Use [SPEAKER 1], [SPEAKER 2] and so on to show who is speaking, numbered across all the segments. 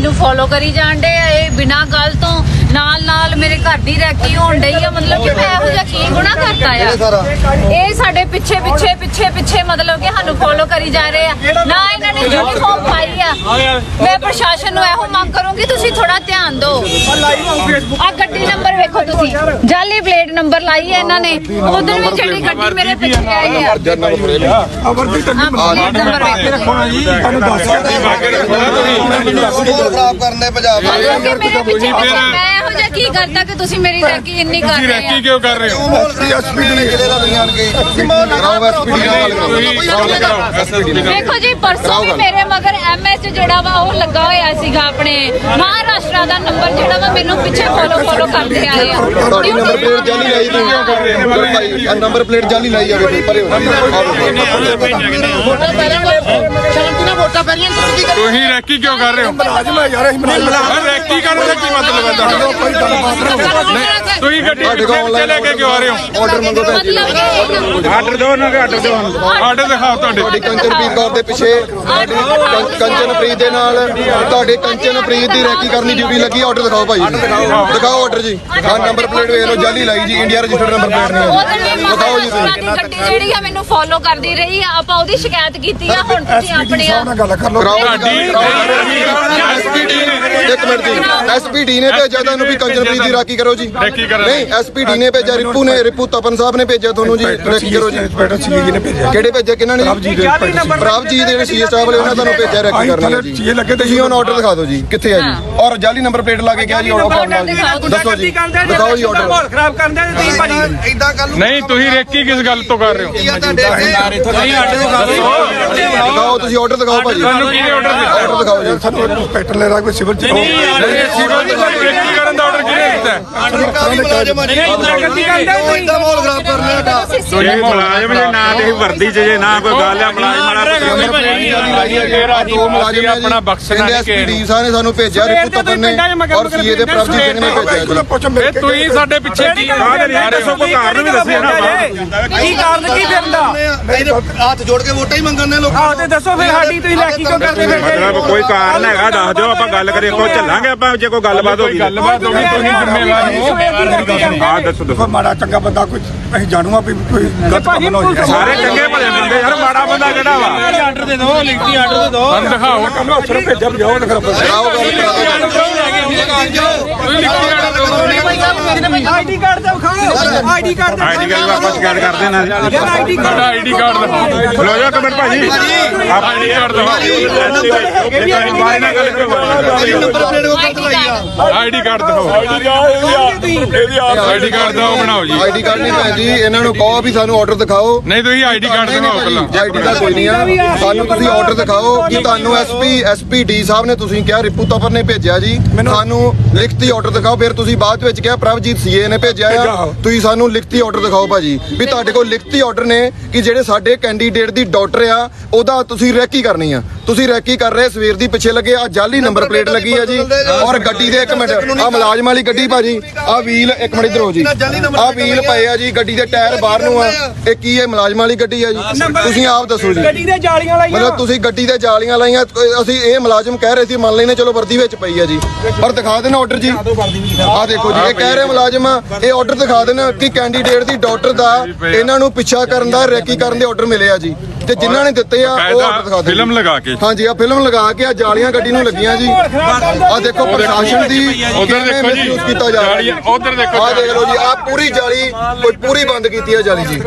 [SPEAKER 1] ਮੈਨੂੰ ਫੋਲੋ ਕਰੀ ਜਾਣ ਡੇ ਆ। ਇਹ ਬਿਨਾਂ ਗੱਲ ਤੋਂ ਨਾਲ ਨਾਲ ਮੇਰੇ ਘਰ ਦੀ ਰੈਕੀ ਹੋਣ ਡਈ ਆ ਮਤਲਬ ਕਿ ਮੈਂ ਇਹੋ ਜਿਹਾ ਕੀ ਗੁਨਾਹ ਕਰਤਾ ਆ? ਇਹ ਸਾਡੇ ਪਿੱਛੇ ਪਿੱਛੇ ਪਿੱਛੇ ਪਿੱਛੇ ਮਤਲਬ ਕਿ ਸਾਨੂੰ ਫੋਲੋ ਕਰੀ ਜਾ ਰਹੇ ਆ। ਨਾ ਇਹਨਾਂ ਨੇ ਯੂਨੀਫਾਰਮ ਪਾਈ ਆ। ਮੈਂ ਪ੍ਰਸ਼ਾਸਨ ਨੂੰ ਇਹੋ ਮੰਗ ਕਰੂੰਗੀ ਤੁਸੀਂ ਥੋੜਾ ਧਿਆਨ ਦਿਓ। ਆ ਗੱਡੀ ਨੰਬਰ ਵੇਖੋ ਤੁਸੀਂ। ਜਾਲੀ ਪਲੇਟ ਨੰਬਰ ਲਾਈ ਹੈ ਇਹਨਾਂ ਨੇ। ਉਧਰ ਵੀ ਜਿਹੜੀ ਗੱਡੀ ਮੇਰੇ ਪਿੱਛੇ ਆਈ ਆ।
[SPEAKER 2] ਅਵਰਦੀ
[SPEAKER 1] ਨੰਬਰ ਵੇਖੋ।
[SPEAKER 2] ਤੁਹਾਨੂੰ ਦੱਸ
[SPEAKER 3] ਖਰਾਬ ਕਰਨੇ ਪੰਜਾਬ
[SPEAKER 1] ਇਹੋ ਜਿਹਾ ਕੀ ਕਰਤਾ ਕਿ ਤੁਸੀਂ ਮੇਰੀ ਰੈਕੀ ਇੰਨੀ ਕਰ ਰਹੇ ਆ
[SPEAKER 4] ਕਿਉਂ ਕਰ ਰਹੇ ਹੋ
[SPEAKER 1] ਦੇਖੋ ਜੀ ਪਰਸੋਂ ਵੀ ਮੇਰੇ ਮਗਰ ਐਮਐਚ ਜਿਹੜਾ ਵਾ ਉਹ ਲੱਗਾ ਹੋਇਆ ਸੀਗਾ ਆਪਣੇ ਮਹਾਰਾਸ਼ਟਰ ਦਾ ਨੰਬਰ ਜਿਹੜਾ ਵਾ ਮੈਨੂੰ ਪਿੱਛੇ ਫੋਲੋ ਫੋਲੋ ਕਰਦੇ ਆਏ ਆ
[SPEAKER 3] ਤੁਹਾਡੀ ਨੰਬਰ ਪਲੇਟ ਜਾਲੀ ਲਾਈ ਤੂੰ ਕਿਉਂ ਕਰ ਰਹੇ ਹੋ ਭਾਈ ਆ ਨੰਬਰ ਪਲੇਟ ਜਾਲੀ ਲਾਈ ਜਾਵੇ ਪਰੇ
[SPEAKER 4] ਤੁਸੀਂ ਰੈਕੀ ਕਿਉਂ ਕਰ ਰਹੇ ਹੋ?
[SPEAKER 2] ਮੁਲਾਜ਼ਮ ਹੈ ਯਾਰ ਅਸੀਂ ਮੁਲਾਜ਼ਮ
[SPEAKER 4] ਹਾਂ, ਰੈਕੀ ਕਰਨ ਦਾ ਕੀ ਮਤਲਬ ਹੈ ਤੁਹਾਡਾ?
[SPEAKER 2] ਕੋਈ ਗੱਲਬਾਤ
[SPEAKER 4] ਤੁਸੀਂ ਗੱਡੀ ਪਿੱਛੇ ਲੈ ਕੇ ਕਿਉਂ ਆ ਰਹੇ ਹੋ?
[SPEAKER 3] ਆਰਡਰ ਮੰਗੋ ਭੈਣ ਜੀ।
[SPEAKER 1] ਮਤਲਬ ਕਿ
[SPEAKER 4] ਆਰਡਰ ਦਿਓ ਨਾ ਆਰਡਰ ਦਿਓ ਆਰਡਰ ਦਿਖਾਓ ਤੁਹਾਡੇ।
[SPEAKER 3] ਤੁਹਾਡੀ ਕੰਚਨਪ੍ਰੀਤ ਕੌਰ ਦੇ ਪਿੱਛੇ। ਕੰ- ਕੰਚਨਪ੍ਰੀਤ ਦੇ ਨਾਲ ਤੁਹਾਡੇ ਕੰਚਨਪ੍ਰੀਤ ਦੀ ਰੈਕੀ ਕਰਨੀ ਡਿਊਟੀ ਲੱਗੀ ਆਰਡਰ ਦਿਖਾਓ ਭਾਈ। ਦਿਖਾਓ ਆਰਡਰ ਜੀ। ਹਾਂ ਨੰਬਰ ਪਲੇਟ ਵੇਖ ਲਓ ਜਾਲੀ ਲਾਈ ਜੀ ਇੰਡੀਆ ਰਜਿਸਟਰਡ ਨੰਬਰ ਪਲੇਟ ਨਹੀਂ ਹੈ ਦਿਖਾਓ ਜੀ
[SPEAKER 1] ਗੱਡੀ ਜਿਹੜੀ ਆ ਮੈਨੂੰ ਫੋਲੋ ਕਰਦੀ ਰਹੀ ਆ ਆਪਾਂ ਉਹਦੀ ਸ਼ਿਕਾਇਤ ਕੀਤੀ ਆ ਹੁਣ ਤੁਸੀਂ ਆਪਣੇ
[SPEAKER 2] ਗੱਲ ਕਰ ਲਓ।
[SPEAKER 3] ਇੱਕ ਮਿੰਟ ਜੀ। ਐਸਪੀਡੀ ਨੇ ਭੇਜਿਆ ਤੁਹਾਨੂੰ ਵੀ ਕੰਚਨਪ੍ਰੀਤ ਦੀ ਰਾਖੀ ਕਰੋ ਜੀ। ਨਹੀਂ ਐਸਪੀਡੀ ਨੇ ਭੇਜਿਆ ਰਿਪੂ ਨੇ ਰਿਪੂ ਤਪਨ ਸਾਹਿਬ ਨੇ ਭੇਜਿਆ ਤੁਹਾਨੂੰ ਜੀ ਰਾਖੀ ਕਰੋ ਜੀ।
[SPEAKER 2] ਇੰਸਪੈਕਟਰ ਸੀ ਜੀ ਨੇ ਭੇਜਿਆ।
[SPEAKER 3] ਕਿਹੜੇ ਭੇਜਿਆ ਕਿਹਨਾਂ ਨੇ?
[SPEAKER 2] ਪ੍ਰਭਜੀਤ ਦੇ
[SPEAKER 3] ਵਾਲੇ ਉਹਨਾਂ ਤੁਹਾਨੂੰ ਰਾਖੀ
[SPEAKER 2] ਆਈ
[SPEAKER 3] ਕਰਨੀ ਹੈ ਜੀ?
[SPEAKER 2] ਚੀਏ ਲੱਗੇ ਤੇ
[SPEAKER 3] ਤੁਸੀਂ ਉਹਨਾਂ ਆਰਡਰ ਦਿਖਾ ਦਿਓ ਜੀ ਕਿੱਥੇ ਹੈ ਜੀ? ਔਰ ਜਾਲੀ ਨੰਬਰ ਪਲੇਟ ਲਾ ਕੇ ਕਿਹਾ ਜੀ ਆਰਡਰ ਕਰਨਾ ਜੀ ਦੱਸੋ ਜੀ। ਦਿਖਾਓ ਜੀ ਆਰਡਰ
[SPEAKER 5] ਖਰਾਬ ਕਰਦੇ ਤੁਸੀਂ ਭਾਜੀ
[SPEAKER 3] ਇਦਾਂ ਕਰ
[SPEAKER 4] ਨਹੀਂ ਤੁਸੀਂ ਰੈਕੀ ਕਿਸ ਗੱਲ ਤੋਂ ਕਰ ਰਹੇ ਹੋ?
[SPEAKER 3] ਦਿਖਾਓ। ਤੁਸੀਂ ਆਰਡਰ ਦਿਖਾਓ ਭਾਜੀ।
[SPEAKER 4] ਤੁਹਾਨੂੰ ਕਿਹਨੇ ਆਰਡਰ ਦਿੱਤਾ?
[SPEAKER 3] ਆਰਡਰ ਦਿਖਾਓ ਜੀ।
[SPEAKER 2] ਸਾਨੂੰ ਇੰਸਪੈਕਟਰ ਲੈ ਰਾ ਕੋਈ ਸਿਵਲ ਚ।
[SPEAKER 4] ਨਹੀਂ ਸਿਵਲ ਦੀ ਤੁਹਾਨੂੰ ਰੈਕੀ ਕਰਨ ਦਾ ਆਰਡਰ ਕਿਹਨੇ ਦਿੱਤਾ?
[SPEAKER 3] ਇਦਾਂ ਮਾਹੌਲ ਖਰਾਬ ਕਰ ਰਿਹਾ
[SPEAKER 6] ਤੁਸੀਂ ਮੁਲਾਜ਼ਮ ਜੇ ਨਾ ਤੇ ਵਰਦੀ ਚ ਜੇ ਨਾ ਕੋਈ ਗੱਲ ਆ ਮੁਲਾਜ਼ਮ ਵਾਲਾ
[SPEAKER 3] ਦੋ ਮੁਲਾਜ਼ਮ
[SPEAKER 4] ਆਪਣਾ ਬਖਸ਼ਣਾ ਨਹੀਂ।
[SPEAKER 3] ਐਸਪੀਡੀ ਸਾਹਿਬ ਨੇ ਸਾਨੂੰ ਭੇਜਿਆ ਰਿਪੂ ਤਪਨ ਨੇ ਔਰ ਸੀਏ ਦੇ ਪ੍ਰਭਜੀਤ ਸਿੰਘ ਨੇ ਭੇਜਿਆ ਜੀ
[SPEAKER 4] ਇਹ ਤੁਸੀਂ ਸਾਡੇ ਪਿੱਛੇ ਕੀ
[SPEAKER 6] ਦੱਸੋ ਕੋਈ ਕਾਰਨ ਵੀ ਦੱਸਿਆ ਨਾ
[SPEAKER 5] ਕੀ ਕਾਰਨ ਕੀ ਫਿਰਦਾ
[SPEAKER 3] ਹੱਥ ਜੋੜ ਕੇ ਵੋਟਾਂ ਹੀ ਮੰਗਣ ਨੇ ਲੋਕ
[SPEAKER 5] ਆਹ ਤੇ ਦੱਸੋ ਫਿਰ ਸਾਡੀ ਤੁਸੀਂ ਲੈਕੀ ਕਿਉਂ ਕਰਦੇ ਫਿਰਦੇ
[SPEAKER 6] ਮਤਲਬ ਕੋਈ ਕਾਰਨ ਹੈਗਾ ਦੱਸ ਦਿਓ ਆਪਾਂ ਗੱਲ ਕਰੀਏ ਕੋਈ ਚੱਲਾਂਗੇ ਆਪਾਂ ਜੇ ਕੋਈ ਗੱਲਬਾਤ ਹੋ ਗਈ
[SPEAKER 4] ਗੱਲਬਾਤ ਹੋ ਗਈ ਤੁਸੀਂ ਜ਼ਿੰਮੇਵਾਰ ਹੋ
[SPEAKER 6] ਹਾਂ ਦੱਸੋ ਦੱਸੋ
[SPEAKER 2] ਮਾੜਾ ਚੰਗਾ ਬੰਦਾ ਕੋਈ ਅਸੀਂ ਜਾਣੂਗਾ ਵੀ ਗਲਤ ਕੰਮ ਨਾ ਹੋ ਜਾਏ
[SPEAKER 6] ਸਾਰੇ ਚੰਗੇ ਭਲੇ ਬੰਦੇ ਯਾਰ ਮਾੜਾ ਬੰਦਾ ਕਿਹੜਾ ਵਾ?
[SPEAKER 5] ਆਰਡਰ ਦੇ ਦਿਓ ਲਿਖਤੀ ਆਰਡਰ ਦੇ ਦਿਓ।
[SPEAKER 4] ਦਿਖਾਓ
[SPEAKER 2] ਕੰਮ ਅਫਸਰ ਭੇਜਿਆ ਵੀ ਜਾਓ ਨਾ ਫਿਰ
[SPEAKER 5] ਆਈਡੀ ਕਾਰਡ ਤੇ ਵਿਖਾਓ ਆਈਡੀ ਕਾਰਡ ਤੇ
[SPEAKER 6] ਆਈਡੀ ਕਾਰਡ ਆਪਾਂ ਸ਼ਿਕਾਇਤ ਕਰਦੇ ਨਾ
[SPEAKER 5] ਯਾਰ ਆਈਡੀ
[SPEAKER 4] ਤੁਹਾਡਾ ਆਈਡੀ ਕਾਰਡ ਦਿਖਾਓ
[SPEAKER 6] ਖਲੋ ਜਾ ਕਮੈਂਟ ਭਾਜੀ
[SPEAKER 4] ਆਪ ਆਈਡੀ ਕਾਰਡ ਦਿਖਾਓ ਆਈਡੀ ਕਾਰਡ ਦਿਖਾਓ ਆਈਡੀ ਕਾਰਡ ਦਿਖਾਓ ਬਣਾਓ ਜੀ
[SPEAKER 3] ਆਈਡੀ ਕਾਰਡ ਨਹੀਂ ਭੈਣ ਜੀ ਇਹਨਾਂ ਨੂੰ ਕਹੋ ਵੀ ਸਾਨੂੰ ਆਰਡਰ ਦਿਖਾਓ
[SPEAKER 4] ਨਹੀਂ ਤੁਸੀਂ ਆਈਡੀ ਕਾਰਡ ਦਿਖਾਓ ਪਹਿਲਾਂ
[SPEAKER 3] ਆਈਡੀ ਦਾ ਕੋਈ ਨਹੀਂ ਆ ਸਾਨੂੰ ਤੁਸੀਂ ਆਰਡਰ ਦਿਖਾਓ ਕਿ ਤੁਹਾਨੂੰ ਐਸਪੀ ਐਸਪੀ ਡੀ ਸਾਹਿਬ ਨੇ ਤੁਸੀਂ ਕਿਹਾ ਰਿਪੂ ਤਪਰ ਨੇ ਭੇਜਿਆ ਜੀ ਸਾਨੂੰ ਲਿਖਤੀ ਆਰਡਰ ਦਿਖਾਓ ਫਿਰ ਤੁਸੀਂ ਬਾਅਦ ਵਿੱਚ ਕਿਹਾ ਪ੍ਰਭਜੀਤ ਸੀਏ ਨੇ ਭੇਜਿਆ ਆ। ਤੁਸੀਂ ਸਾਨੂੰ ਲਿਖਤੀ ਆਰਡਰ ਦਿਖਾਓ ਭਾਜੀ ਵੀ ਤੁਹਾਡੇ ਕੋਲ ਲਿਖਤੀ ਆਰਡਰ ਨੇ ਕਿ ਜਿਹੜੇ ਸਾਡੇ ਕੈਂਡੀਡੇਟ ਦੀ ਡਾਕਟਰ ਆ ਉਹਦਾ ਤੁਸੀਂ ਰੈਕੀ ਕਰਨੀ ਆ। ਤੁਸੀਂ ਰੈਕੀ ਕਰ ਰਹੇ ਸਵੇਰ ਦੀ ਪਿੱਛੇ ਲੱਗੇ ਆ ਜਾਲੀ ਨੰਬਰ ਪਲੇਟ ਲੱਗੀ ਆ ਜੀ। ਔਰ ਗੱਡੀ ਦੇ ਇੱਕ ਮਿੰਟ ਆ ਮੁਲਾਜ਼ਮ ਵਾਲੀ ਗੱਡੀ ਭਾਜੀ ਆ ਵੀਲ ਇੱਕ ਮਿੰਟ ਇਧਰ ਹੋ ਜੀ। ਆ ਵੀਲ ਪਏ ਆ ਜੀ ਗੱਡੀ ਦੇ ਟਾਇਰ ਬਾਹਰ ਨੂੰ ਆ। ਇਹ ਕੀ ਹੈ ਮੁਲਾਜ਼ਮ ਵਾਲੀ ਗੱਡੀ ਆ ਜੀ। ਤੁਸੀਂ ਆਪ ਦੱਸੋ ਜੀ।
[SPEAKER 5] ਗੱਡੀ ਦੇ ਜਾਲੀਆਂ ਲਾਈਆਂ।
[SPEAKER 3] ਮਤਲਬ ਤੁਸੀਂ ਗੱਡੀ ਤੇ ਜਾਲੀਆਂ ਲਾਈਆਂ ਅਸੀਂ ਇਹ ਮੁਲਾਜ਼ਮ ਕਹਿ ਰਹੇ ਸੀ ਮੰਨ ਲੈਨੇ ਚਲੋ ਵਰਦੀ ਵਿੱਚ ਪਈ ਆ ਜੀ। ਪਰ ਦਿਖਾ ਦੇਣਾ ਆਰਡਰ ਜੀ। ਆਹ ਦੇਖੋ ਜੀ ਇਹ ਕਹਿ ਰਹੇ ਮੁਲਾਜ਼ਮ ਇਹ ਆਰਡਰ ਦਿਖਾ ਦੇਣਾ ਕਿ ਕੈਂਡੀਡੇਟ ਦੀ ਡਾਕਟਰ ਦਾ ਇਹਨਾਂ ਨੂੰ ਪਿੱਛਾ ਕਰਨ ਦਾ ਰੈਕੀ ਕਰਨ ਦੇ ਆਰਡਰ ਮਿਲੇ ਆ ਜੀ। ਤੇ ਜਿਨ੍ਹਾਂ ਨੇ ਦਿੱਤੇ ਆ ਉਹ ਆਰਡਰ ਦਿਖਾ ਦਿਓ
[SPEAKER 4] ਫਿਲਮ ਲਗਾ ਕੇ।
[SPEAKER 3] ਹਾਂਜੀ ਆ ਫਿਲਮ ਲਗਾ ਕੇ ਆ ਜਾਲੀਆਂ ਗੱਡੀ ਨੂੰ ਲੱਗੀਆਂ ਜੀ। ਆ ਦੇਖੋ ਪ੍ਰਸ਼ਾਸਨ ਦੀ
[SPEAKER 4] ਉਧਰ ਦੇਖੋ ਜੀ।
[SPEAKER 3] misuse ਕੀਤਾ ਜਾ ਰਿਹਾ ਜੀ
[SPEAKER 4] ਉਧਰ ਦੇਖੋ
[SPEAKER 3] ਆ ਦੇਖ ਲਓ ਜੀ ਆ ਪੂਰੀ ਜਾਲੀ ਕੋਈ ਪੂਰੀ ਬੰਦ ਕੀਤੀ ਹੈ ਜਾਲੀ ਜੀ।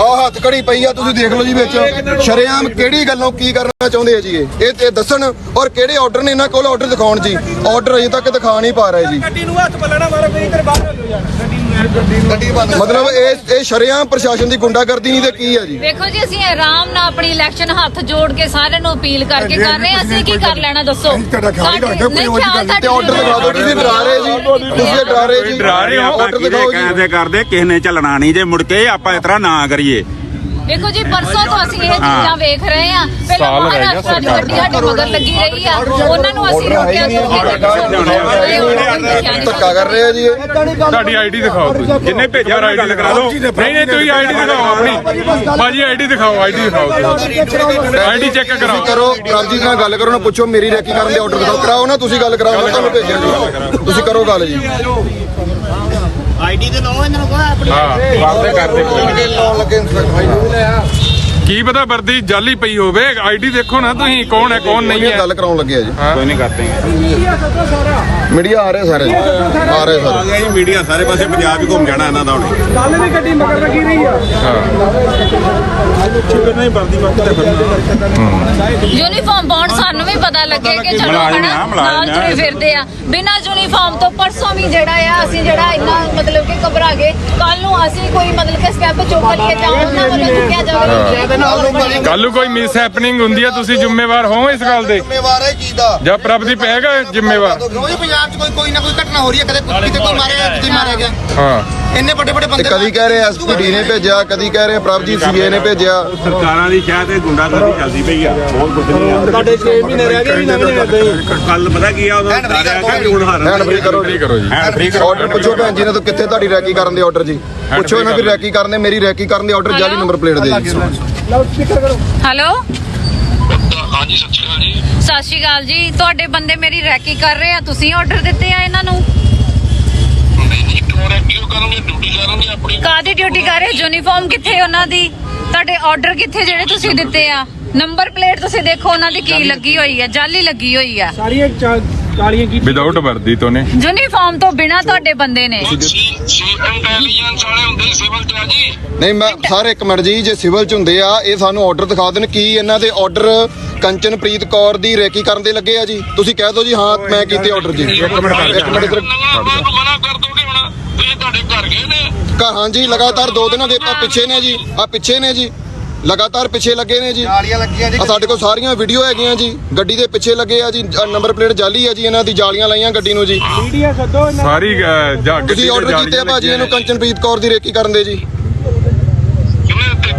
[SPEAKER 3] ਆ ਹੱਥ ਕੜੀ ਪਈ ਆ ਤੁਸੀਂ ਦੇਖ ਲਓ ਜੀ ਵਿੱਚ। ਸ਼ਰੇਆਮ ਕਿਹੜੀ ਗੱਲੋਂ ਕੀ ਕਰਨਾ ਚਾਹੁੰਦੇ ਆ ਜੀ ਇਹ? ਇਹ- ਇਹ ਦੱਸਣ ਔਰ ਕਿਹੜੇ ਆਰਡਰ ਨੇ ਇਹਨਾਂ ਕੋਲ ਆਰਡਰ ਦਿਖਾਉਣ ਜੀ? ਆਰਡਰ ਅਜੇ ਤੱਕ ਦਿਖਾ ਨਹੀਂ ਪਾ ਰਹੇ ਜੀ।
[SPEAKER 5] ਗੱਡੀ ਨੂੰ ਹੱਥ ਪੱਲਣਾ ਮਾਰੋ ਮੇਰੀ ਤੇ ਬਾਹਰ ਹੋ ਯਾਰ। ਗੱਡੀ ਨੂੰ
[SPEAKER 3] ਮਤਲਬ ਇਹ ਇਹ ਸ਼ਰੇਆਮ ਪ੍ਰਸ਼ਾਸਨ ਦੀ ਗੁੰਡਾਗਰਦੀ ਨਹੀਂ ਤੇ ਕੀ ਆ ਜੀ?
[SPEAKER 1] ਦੇਖੋ ਜੀ ਅਸੀਂ ਆਰਾਮ ਨਾਲ ਆਪਣੀ ਇਲੈਕਸ਼ਨ ਹੱਥ ਜੋੜ ਕੇ ਸਾਰਿਆਂ ਨੂੰ ਅਪੀਲ ਕਰਕੇ ਕਰ ਰਹੇ ਹਾਂ ਅਸੀਂ ਕੀ ਕਰ ਲੈਣਾ ਦੱਸੋ?
[SPEAKER 2] ਅਸੀਂ ਤੁਹਾਡਾ ਖਿਆਲ ਹੀ
[SPEAKER 1] ਸਾਡੇ-
[SPEAKER 2] ਰੱਖਦੇ, ਕੋਈ
[SPEAKER 1] ਨਹੀਂ,
[SPEAKER 2] ਉਹ ਜਿਹੀ
[SPEAKER 1] ਖਿਆਲ
[SPEAKER 2] ਗੱਲ
[SPEAKER 3] ਤੇ ਆਰਡਰ ਦਿਖਾ ਦਿਓ ਤੁਸੀਂ ਡਰਾ ਰਹੇ ਜੀ। ਤੁਸੀਂ ਡਰਾ ਰਹੇ ਜੀ।
[SPEAKER 6] ਡਰਾ ਰਹੇ ਆਪਾਂ
[SPEAKER 3] ਆਰਡਰ
[SPEAKER 6] ਕਿਹਦੇ
[SPEAKER 3] ਦਿਖਾਓ ਜੀ।
[SPEAKER 6] ਕਹਿੰਦੇ ਕਰਦੇ ਕਿਸ ਨੇ ਚੱਲਣਾ ਨਹੀਂ ਜੇ ਮੁੜ ਕੇ ਆਪਾਂ ਇਸ ਤਰ੍ਹਾਂ ਨਾ ਕਰੀਏ।
[SPEAKER 1] ਦੇਖੋ ਜੀ ਪਰਸੋਂ ਤੋਂ ਅਸੀਂ ਇਹ ਚੀਜ਼ਾਂ ਵੇਖ ਰਹੇ ਆ ਪਹਿਲਾਂ
[SPEAKER 4] ਸਾਲ ਰਹਿ ਗਿਆ
[SPEAKER 1] ਮਹਾਰਾਸ਼ਟਰ ਦੀ ਗੱਡੀ ਸਾਡੇ ਮਗਰ ਲੱਗੀ ਰਹੀ ਆ। ਉਹਨਾਂ ਨੂੰ ਅਸੀਂ ਰੋਕਿਆ ਤੋਂ
[SPEAKER 3] ਧੱਕਾ ਕਰ ਰਹੇ ਆ ਜੀ? ਇਹ
[SPEAKER 4] ਤੁਹਾਡੀ ਆਈਡੀ ਦਿਖਾਓ ਤੁਸੀਂ।
[SPEAKER 6] ਜਿੰਨੇ ਭੇਜਿਆ
[SPEAKER 4] ਆਈਡੀ
[SPEAKER 6] ਗੱਲ ਕਰਾ। ਦਿਓ
[SPEAKER 4] ਨਹੀਂ ਨਹੀਂ ਤੁਸੀਂ ਆਈਡੀ ਦਿਖਾਓ ਆਪਣੀ। ਭਾਜੀ ਆਈਡੀ ਦਿਖਾਓ ਆਈਡੀ ਦਿਖਾਓ ਆਈਡੀ ਚੈੱਕ ਕਰਾਓ।
[SPEAKER 3] ਕਰੋ ਪ੍ਰਭਜੀਤ ਨਾਲ ਗੱਲ ਕਰੋ ਨਾ ਪੁੱਛੋ ਮੇਰੀ ਰੈਕੀ ਕਰਨ ਦੇ ਆਰਡਰ ਦਿਖਾਓ। ਕਰਾਓ ਨਾ ਤੁਸੀਂ ਗੱਲ ਕਰਾਓ ਮੈਂ ਤੁਹਾਨੂੰ ਭੇਜਿਆ। ਜੀ ਤੁਸੀਂ ਕਰੋ ਗੱਲ ਜੀ।
[SPEAKER 4] ਹਾਂ ਵਾਅਦੇ ਕਰਦੇ ਕੋਈ
[SPEAKER 3] ਲਾਉਣ ਲੱਗੇ ਇੰਸਪੈਕਟਰ
[SPEAKER 4] ਕੀ ਪਤਾ ਵਰਦੀ ਜਾਲੀ ਪਈ ਹੋਵੇ ਆਈਡੀ ਦੇਖੋ ਨਾ ਤੁਸੀਂ ਕੌਣ ਹੈ ਕੌਣ ਨਹੀਂ ਹੈ।
[SPEAKER 3] ਗੱਲ ਕਰਾਉਣ ਲੱਗੇ ਆ ਜੀ।
[SPEAKER 6] ਕੋਈ ਨਹੀਂ ਕਰਦੇ
[SPEAKER 3] ਮੀਡੀਆ ਆ ਰਹੇ ਸਾਰੇ। ਆ ਰਹੇ ਸਾਰੇ।
[SPEAKER 6] ਜੀ ਮੀਡੀਆ ਸਾਰੇ ਪਾਸੇ ਪੰਜਾਬ ਹੀ ਘੁੰਮ ਜਾਣਾ ਇਹਨਾਂ ਦਾ ਹੁਣੇ।
[SPEAKER 5] ਕੱਲ ਦੀ ਗੱਡੀ ਮਗਰ ਲੱਗੀ ਰਹੀ ਆ।
[SPEAKER 1] ਯੂਨੀਫਾਰਮ ਪਾਉਣ ਸਾਨੂੰ ਵੀ ਪਤਾ ਲੱਗੇ ਕਿ ਚਲੋ
[SPEAKER 6] ਮੁਲਾਜ਼ਮ
[SPEAKER 1] ਹਨਾ
[SPEAKER 6] ਆ, ਮੁਲਾਜ਼ਮ
[SPEAKER 1] ਨਾਲ
[SPEAKER 6] ਆ।
[SPEAKER 1] ਤੁਰੇ ਫਿਰਦੇ ਆ। ਬਿਨਾਂ ਯੂਨੀਫਾਰਮ ਤੋਂ ਪਰਸੋਂ ਵੀ ਜਿਹੜਾ ਆ ਅਸੀਂ ਜਿਹੜਾ ਇੰਨਾ ਮਤਲਬ ਕਿ ਘਬਰਾ ਗਏ ਕੱਲ ਨੂੰ ਅਸੀਂ ਕੋਈ ਮਤਲਬ ਕਿ ਸਟੈਪ ਚੁੱਕ ਲਈਏ ਜਾਂ ਉਹਨਾਂ ਵੱਲੋਂ ਚੁੱਕਿਆ ਜਾਵੇ।
[SPEAKER 4] ਕੱਲ ਨੂੰ ਕੋਈ ਮਿਸ ਹੈਪਨਿੰਗ ਹੁੰਦੀ ਹੈ ਤੁਸੀਂ ਜ਼ਿੰਮੇਵਾਰ ਹੋ ਇਸ ਗੱਲ ਦੇ?
[SPEAKER 3] ਜ਼ਿੰਮੇਵਾਰ ਹੈ ਚੀਜ਼ ਦਾ।
[SPEAKER 4] ਜਾਂ ਪ੍ਰਭਦੀਪ ਹੈਗਾ ਜ਼ਿੰਮੇਵਾਰ?
[SPEAKER 7] ਰੋਜ਼ ਪੰਜਾਬ 'ਚ ਕੋਈ ਕੋਈ ਨਾ ਕੋਈ ਘਟਨਾ ਹੋ ਰਹੀ ਹੈ ਕਦੇ ਕੁੱਤੀ ਤੇ ਕੋਈ ਮਾਰਿਆ ਕਿਤੇ ਮਾਰਿਆ ਗਿਆ।
[SPEAKER 4] ਹਾਂ।
[SPEAKER 7] ਇੰਨੇ ਵੱਡੇ ਵੱਡੇ
[SPEAKER 3] ਤੇ
[SPEAKER 7] ਬੰਦੇ
[SPEAKER 3] ਕਦੀ ਕਹਿ ਰਹੇ ਐਸਪੀਡੀ ਨੇ ਭੇਜਿਆ ਕਦੀ ਕਹਿ ਰਹੇ ਪ੍ਰਭਜੀਤ ਸੀਏ ਨੇ ਭੇਜਿਆ।
[SPEAKER 6] ਸਰਕਾਰਾਂ ਦੀ ਸ਼ਾਇਦ ਇਹ ਗੁੰਡਾਗਰਦੀ ਚੱਲਦੀ ਪਈ ਆ ਬਹੁਤ ਕੁਝ ਨਹੀਂ ਆ।
[SPEAKER 5] ਸਾਡੇ 6 ਮਹੀਨੇ ਰਹਿ ਗਏ ਵੀ ਨਵੇਂ ਹੀ
[SPEAKER 6] ਕੱਲ ਪਤਾ ਕੀ ਆ ਉਦੋਂ ਸਾਰਿਆ ਕਿ ਹੁਣ ਹਾਰਨ
[SPEAKER 3] ਹੈਂਡ ਫ੍ਰੀ ਕਰੋ
[SPEAKER 4] ਕੀ ਕਰੋ ਜੀ
[SPEAKER 6] ਹੈਂਡ ਫ੍ਰੀ ਕਰੋ।
[SPEAKER 3] ਆਰਡਰ ਪੁੱਛੋ ਭੈਣ ਜੀ ਨੇ ਤੋਂ ਕਿੱਥੇ ਤੁਹਾਡੀ ਰੈਕੀ ਕਰਨ ਦੇ ਆਰਡਰ ਜੀ? ਪੁੱਛੋ ਇਹਨਾਂ ਵੀ ਰੈਕੀ ਕਰਨ ਦੇ ਮੇਰੀ ਰੈਕੀ ਕਰਨ ਦੇ ਆਰਡਰ ਜਾਲੀ ਨੰਬਰ ਪਲੇਟ ਦੇ ਜੀ।
[SPEAKER 5] ਲਾਊਡ ਸਪੀਕਰ ਕਰੋ
[SPEAKER 1] ਹੈਲੋ ਹਾਂਜੀ ਸਤਿ ਸ਼੍ਰੀ ਅਕਾਲ ਜੀ। ਸਤਿ ਸ਼੍ਰੀ ਅਕਾਲ ਜੀ। ਤੁਹਾਡੇ ਬੰਦੇ ਮੇਰੀ ਰੈਕੀ ਕਰ ਰਹੇ ਆ। ਤੁਸੀਂ ਆਰਡਰ ਦਿੱਤੇ ਆ ਇਹਨਾਂ ਨੂੰ? ਕਾਦੀ ਡਿਊਟੀ ਕਰ ਰਹੇ ਯੂਨੀਫਾਰਮ ਕਿੱਥੇ ਉਹਨਾਂ ਦੀ? ਤੁਹਾਡੇ ਆਰਡਰ ਕਿੱਥੇ ਜਿਹੜੇ ਤੁਸੀਂ ਦਿੱਤੇ ਆ? ਨੰਬਰ ਪਲੇਟ ਤੁਸੀਂ ਦੇਖੋ ਉਹਨਾਂ ਦੀ ਕੀ ਲੱਗੀ ਹੋਈ ਹੈ ਜਾਲੀ ਲੱਗੀ ਹੋਈ ਆ।
[SPEAKER 5] ਸਾਰੀਆਂ ਚਾ- ਕਾਲੀਆਂ ਕੀ
[SPEAKER 4] ਵਿਦਆਊਟ ਵਰਦੀ ਤੋਂ ਨੇ।
[SPEAKER 1] ਯੂਨੀਫਾਰਮ ਤੋਂ ਬਿਨਾ ਤੁਹਾਡੇ ਬੰਦੇ ਨੇ।
[SPEAKER 8] ਇੰਟੈਲੀਜੈਂਸ ਵਾਲੇ ਹੁੰਦੇ ਸਿਵਲ ਚ ਆ ਜੀ।
[SPEAKER 3] ਨਹੀਂ ਮੈਂ ਸਰ ਇੱਕ ਮਿੰਟ ਜੀ ਜੇ ਸਿਵਲ ਚ ਹੁੰਦੇ ਆ ਇਹ ਸਾਨੂੰ ਆਰਡਰ ਦਿਖਾ ਦੇਣ ਕੀ ਇਹਨਾਂ ਦੇ ਆਰਡਰ ਕੰਚਨਪ੍ਰੀਤ ਕੌਰ ਦੀ ਰੈਕੀ ਕਰਨ ਦੇ ਲੱਗੇ ਆ ਜੀ। ਤੁਸੀਂ ਕਹਿ ਦਿਓ ਜੀ ਹਾਂ ਮੈਂ ਕੀਤੇ ਆਰਡਰ ਜੀ। ਇੱਕ ਮਿੰਟ ਇੱਕ ਮਿੰਟ ਇੱਧਰ
[SPEAKER 8] ਨੂੰ ਮਨਾ ਕਰ ਦੋਗੇ ਹੁਣ। ਤੁਸੀਂ ਤੁਹਾਡੇ ਘਰ ਗਏ ਨੇ।
[SPEAKER 3] ਕਾ ਹਾਂਜੀ ਲਗਾਤਾਰ ਦੋ ਦਿਨਾਂ ਦੇ ਆ ਪਿੱਛੇ ਨੇ ਜੀ। ਆ ਪਿੱਛੇ ਨੇ ਜੀ। ਲਗਾਤਾਰ ਪਿੱਛੇ ਲੱਗੇ ਨੇ ਜੀ।
[SPEAKER 7] ਜਾਲੀਆਂ ਲੱਗੀਆਂ ਜੀ।
[SPEAKER 3] ਆ ਸਾਡੇ ਕੋਲ ਸਾਰੀਆਂ ਵੀਡੀਓ ਹੈਗੀਆਂ ਜੀ। ਗੱਡੀ ਦੇ ਪਿੱਛੇ ਲੱਗੇ ਆ ਜੀ। ਨੰਬਰ ਪਲੇਟ ਜਾਲੀ ਆ ਜੀ ਇਹਨਾਂ ਦੀ ਜਾਲੀਆਂ ਲਾਈਆਂ ਗੱਡੀ ਨੂੰ ਜੀ।
[SPEAKER 5] ਮੀਡੀਆ ਸੱਦੋ ਇਹਨਾਂ
[SPEAKER 4] ਸਾਰੀ ਅਹ, ਜਾ ਗੱਡੀ
[SPEAKER 3] ਤੁਸੀਂ
[SPEAKER 4] ਤੇ
[SPEAKER 3] ਆਰਡਰ ਕੀਤੇ ਆ ਭਾਜੀ ਇਹਨੂੰ ਕੰਚਨਪ੍ਰੀਤ ਕੌਰ ਦੀ ਰੇਕੀ ਕਰਨ ਦੇ ਜੀ।
[SPEAKER 8] ਕਿੰਨੇ ਤੇ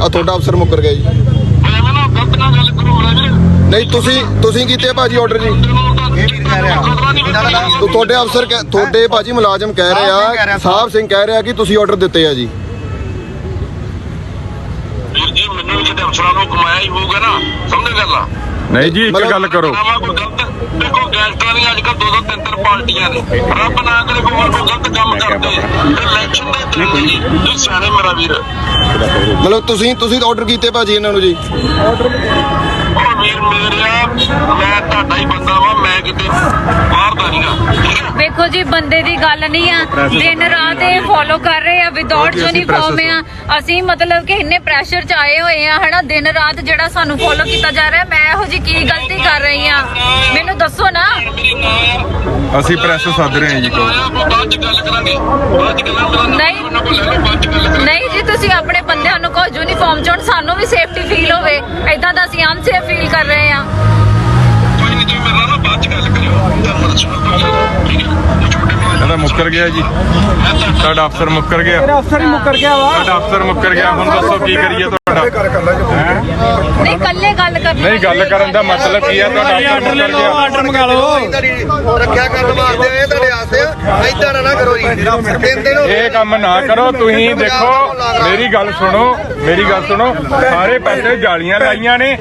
[SPEAKER 3] ਆ ਤੁਹਾਡਾ ਅਫਸਰ ਮੁੱਕਰ ਗਿਆ ਜੀ
[SPEAKER 8] ਮੈਂ ਮੈਨੂੰ ਗਲਤ ਨਾ ਗੱਲ ਕਰੋ ਨਾ ਵੀਰੇ
[SPEAKER 3] ਨਹੀਂ ਤੁਸੀਂ ਤੁਸੀਂ ਕੀਤੇ ਆ ਭਾਜੀ ਆਰਡਰ ਜੀ?
[SPEAKER 8] ਇਹ ਵੀ ਕਹਿ ਰਿਹਾ
[SPEAKER 3] ਤੋ ਤੁਹਾਡੇ ਅਫਸਰ ਕਹਿ- ਤੁਹਾਡੇ ਭਾਜੀ ਮੁਲਾਜ਼ਮ ਕਹਿ ਰਹੇ ਆ ਸਾਹਿਬ ਸਿੰਘ ਕਹਿ ਰਿਹਾ ਕਿ ਤੁਸੀਂ ਆਰਡਰ ਦਿੱਤੇ ਆ ਜੀ।
[SPEAKER 8] ਵੀਰ ਜੀ ਮੈਨੂੰ ਵੀ ਕਿਤੇ ਅਫਸਰਾਂ ਨੂੰ ਕਮਾਇਆ ਹੀ ਹੋਊਗਾ ਨਾ ਸਮਝ ਗੱਲ ਆ?
[SPEAKER 4] ਨਹੀਂ ਜੀ ਇੱਕ ਗੱਲ ਕਰੋ।
[SPEAKER 8] ਆਵਾ ਕੋਈ ਗਲਤ ਦੇਖੋ ਗੈਂਗਸਟਰਾਂ ਦੀਆਂ ਅੱਜ ਕੱਲ ਦੋ ਦੋ ਤਿੰਨ ਤਿੰਨ ਪਾਰਟੀਆਂ ਨੇ। ਰੱਬ ਨਾ ਕਰੇ ਕੋਈ ਹੋਰ ਕੋਈ ਗਲਤ ਕੰਮ ਕਰਦੇ। ਇਲੈਕਸ਼ਨ ਦੇ ਦਿਨ ਨੇ ਜੀ ਤੁਸੀਂ ਸਿਆਣੇ ਮੇਰਾ ਵੀਰ।
[SPEAKER 3] ਮਤਲਬ ਤੁਸੀਂ ਤੁਸੀਂ ਆਰਡਰ ਕੀਤੇ ਭਾਜੀ ਇਹਨਾਂ ਨੂੰ ਜੀ।
[SPEAKER 8] ਉਹ ਵੀਰ ਮੇਰਿਆ ਮੈਂ ਤੁਹਾਡਾ ਹੀ ਬੰਦਾ ਵਾਂ ਮੈਂ ਕਿਤੇ ਬਾਹਰ ਦਾ ਨਹੀਂਗਾ ਠੀਕ ਹੈ?
[SPEAKER 1] ਵੇਖੋ ਜੀ ਬੰਦੇ ਦੀ ਗੱਲ ਨਹੀਂ ਆ। ਦਿਨ ਰਾਤ ਇਹ ਫੋਲੋ ਕਰ ਰਹੇ ਆ ਵਿਦਆਊਟ ਯੂਨੀਫਾਰਮ ਆ ਅਸੀਂ ਮਤਲਬ ਕਿ ਇੰਨੇ ਪ੍ਰੈਸ਼ਰ ਚ ਆਏ ਹੋਏ ਆ ਹਨਾ? ਦਿਨ ਰਾਤ ਜਿਹੜਾ ਸਾਨੂੰ ਫੋਲੋ ਕੀਤਾ ਜਾ ਰਿਹਾ ਮੈਂ ਇਹੋ ਜੀ ਕੀ ਗਲਤੀ ਕਰ ਰਹੀ ਆ? ਮੈਨੂੰ ਦੱਸੋ ਨਾ।
[SPEAKER 4] ਅਸੀਂ ਪ੍ਰੈਸ ਸੱਦ ਰਹੇ ਹਾਂ ਜੀ ਕੋਲ
[SPEAKER 8] ਬਾਅਦ ਚ ਗੱਲ ਕਰਾਂਗੇ। ਬਾਅਦ ਚ ਗੱਲਾਂ
[SPEAKER 1] ਨਹੀਂ। ਨਹੀਂ ਜੀ ਤੁਸੀਂ ਆਪਣੇ ਬੰਦਿਆਂ ਨੂੰ ਕਹੋ ਯੂਨੀਫਾਰਮ ਚੋਂ ਸਾਨੂੰ ਵੀ ਸੇਫਟੀ ਫੀਲ ਹੋਵੇ। ਐਦਾਂ ਦਾ
[SPEAKER 4] ਇਹਦਾ ਮੁੱਕਰ ਗਿਆ ਜੀ। ਸਾਡਾ ਅਫਸਰ ਮੁੱਕਰ ਗਿਆ।
[SPEAKER 5] ਤੇਰਾ ਅਫਸਰ ਹੀ ਮੁੱਕਰ ਗਿਆ ਵਾ।
[SPEAKER 4] ਸਾਡਾ ਅਫਸਰ ਮੁੱਕਰ ਗਿਆ। ਹੁਣ ਦੱਸੋ ਕੀ ਕਰੀਏ
[SPEAKER 1] ਨਹੀਂ ਕੱਲੇ ਗੱਲ ਕਰਨੀ
[SPEAKER 4] ਨਹੀਂ ਗੱਲ ਕਰਨ ਦਾ ਮਤਲਬ ਕੀ ਹੈ ਤੁਹਾਡਾ
[SPEAKER 5] ਆਰਡਰ ਮੰਗਾ ਲਓ।
[SPEAKER 7] ਰੱਖਿਆ ਕਰਨ ਵਾਸਤੇ ਇਹ ਤੁਹਾਡੇ ਆਸਤੇ ਐਦਾਂ ਨਾ ਕਰੋ ਜੀ।
[SPEAKER 4] ਇਹ ਕੰਮ ਨਾ ਕਰੋ ਤੁਸੀਂ ਦੇਖੋ ਮੇਰੀ ਗੱਲ ਸੁਣੋ ਮੇਰੀ ਗੱਲ ਸੁਣੋ ਸਾਰੇ ਪਾਸੇ ਜਾਲੀਆਂ ਲਾਈਆਂ ਨੇ।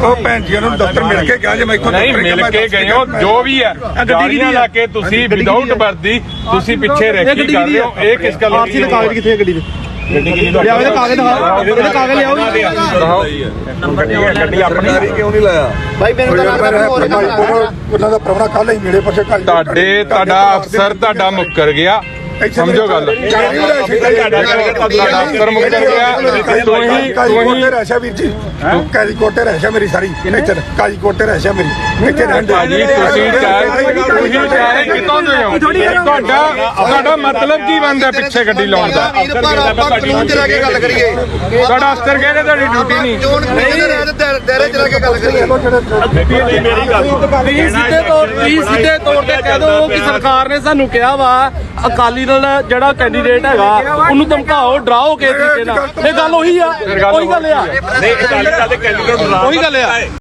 [SPEAKER 2] ਉਹ ਭੈਣ ਜੀ ਨੂੰ ਦਫ਼ਤਰ ਮਿਲ ਕੇ ਗਿਆ ਜੇ ਮੈਂ ਇੱਥੋਂ
[SPEAKER 4] ਨਹੀਂ ਮਿਲ ਕੇ ਗਏ ਹੋ ਜੋ ਵੀ ਹੈ ਜਾਲੀਆਂ ਲਾ ਕੇ ਤੁਸੀਂ ਵਿਦਆਊਟ ਵਰਦੀ ਤੁਸੀਂ ਪਿੱਛੇ ਰੈਕੀ ਕਰ ਰਹੇ ਹੋ। ਇਹ ਕਿਸ ਗੱਲ
[SPEAKER 5] ਆਰਸੀ ਦੇ ਕਾਗਜ਼ ਕਿੱਥੇ ਹੈ ਗੱਡੀ ਦੇ ਲਿਆਓ ਇਹਦੇ ਕਾਗਜ਼ ਦਿਖਾਓ ਇਹਦੇ ਕਾਗਜ਼ ਲਿਆਓ
[SPEAKER 4] ਗੱਡੀ ਆਪਣੀ।
[SPEAKER 7] ਭਾਈ ਮੈਨੂੰ ਤਾਂ ਲੱਗਦਾ ਹੋਰ ਕੰਮ ਲੱਗਦਾ।
[SPEAKER 2] ਉਹਨਾਂ ਦਾ ਪ੍ਰਵਣਾ ਕੱਲ ਹੀ ਮੇਰੇ ਪਾਸੇ ਕਾਲੀ
[SPEAKER 4] ਤੁਹਾਡੇ ਤੁਹਾਡਾ ਅਫਸਰ ਤੁਹਾਡਾ ਮੁੱਕਰ ਗਿਆ। ਸਮਝੋ ਗੱਲ। ਤੁਹਾਡਾ ਅਫਸਰ ਮੁੱਕਰ ਗਿਆ ਤੁਸੀਂ
[SPEAKER 2] ਕਾਲੀ ਕੋਟੇ
[SPEAKER 4] ਤੁਸੀਂ
[SPEAKER 2] ਰਹਿਸ਼ਾ ਵੀਰ ਜੀ ਕਾਲੀ ਕੋਟੇ ਰਹਿਸ਼ਾ ਮੇਰੀ ਸਾਰੀ ਇੱਥੇ ਕਾਲੀ ਕੋਟੇ ਰਹਿਸ਼ਾ ਮੇਰੀ ਇੱਥੇ ਰਹਿਣ
[SPEAKER 4] ਭਾਜੀ ਤੁਸੀਂ ਚਾਹ ਤੁਸੀਂ ਚਾਹ ਕਿਤੋਂ ਦੇ। ਹੋ? ਤੁਹਾਡਾ ਤੁਹਾਡਾ ਮਤਲਬ ਕੀ ਬਣਦਾ ਪਿੱਛੇ ਗੱਡੀ ਲਾਉਣ ਦਾ?
[SPEAKER 7] ਕਾਨੂੰਨ ਚ ਰਹਿ ਕੇ ਗੱਲ ਕਰੀਏ।
[SPEAKER 4] ਤੁਹਾਡਾ ਅਫਸਰ ਕਹਿੰਦੇ ਤੁਹਾਡੀ ਡਿਊਟੀ ਨਹੀਂ?
[SPEAKER 7] ਦੇ ਤੇ ਦਾਇਰੇ ਚ ਰਹਿ ਕੇ ਗੱਲ ਕਰੀਏ।
[SPEAKER 5] ਤੌਰ ਤੁਸੀਂ ਸਿੱਧੇ ਤੌਰ ਤੇ ਕਹਿ ਦਿਓ ਕਿ ਸਰਕਾਰ ਨੇ ਸਾਨੂੰ ਕਿਹਾ ਵਾ
[SPEAKER 9] ਅਕਾਲੀ ਦਲ ਜਿਹੜਾ ਕੈਂਡੀਡੇਟ ਹੈਗਾ ਉਹਨੂੰ ਧਮਕਾਓ ਡਰਾਓ ਕਿਸੇ ਤਰੀਕੇ ਨਾਲ। ਇਹ ਗੱਲ ਉਹੀ ਆ ਉਹੀ ਗੱਲ ਆ।
[SPEAKER 6] ਨਹੀਂ ਅਕਾਲੀ ਦਲ ਦੇ ਕੈਂਡੀਡੇਟ
[SPEAKER 9] ਉਹੀ ਗੱਲ ਆ।